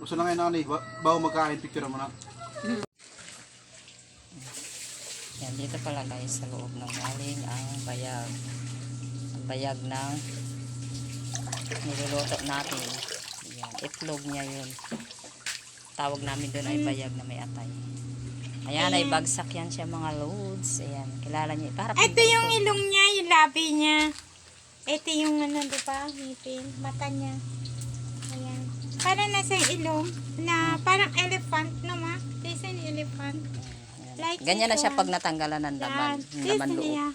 Gusto na ngayon nanay, ba- bago magkain, picture mo na. Yan, dito pala guys sa loob ng galing ang bayag. Ang bayag ng niluluto natin. Yan, itlog niya yun. Tawag namin doon ay bayag na may atay. Ayan, ay bagsak yan siya mga loads. Ayan, kilala niyo. Para Ito yung ilong niya, yung labi niya. Ito yung ano, di ba? Ngipin, mata niya. Ayan. Parang nasa ilong na parang elephant no ma? This an elephant. Like Ganyan na siya pag natanggalan ng laman. Ng laman loob. niya.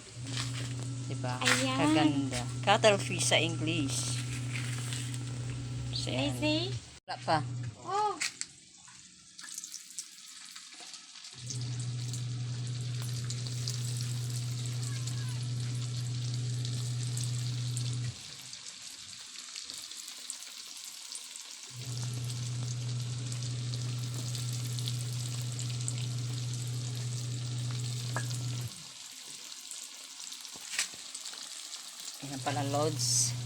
Diba? Ayan. Kaganda. Cuttlefish sa English. So, say, Wala pa. oh, Ayan pala loads.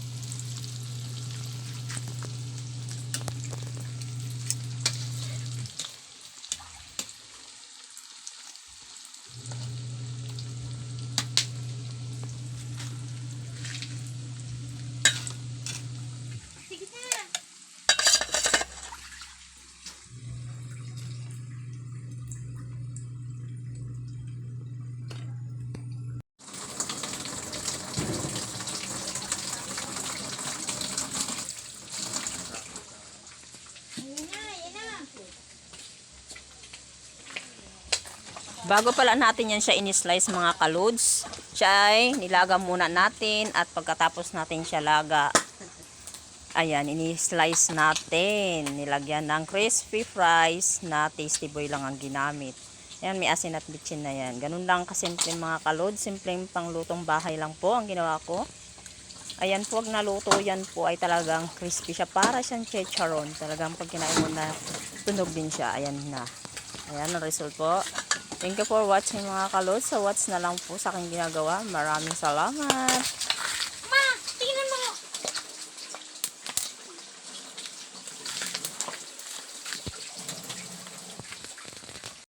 Bago pala natin yan siya in-slice mga kalods, siya ay nilaga muna natin at pagkatapos natin siya laga, ayan, ini-slice natin. Nilagyan ng crispy fries na tasty boy lang ang ginamit. Ayan, may asin at bitchin na yan. Ganun lang kasimple mga kalods, simpleng panglutong bahay lang po ang ginawa ko. Ayan po, pag naluto yan po ay talagang crispy siya. Para siyang chicharon. Talagang pag kinain mo na, tunog din siya. Ayan na. Ayan ang result po. Thank you for watching mga kalod. Sa watch na lang po sa aking ginagawa. Maraming salamat.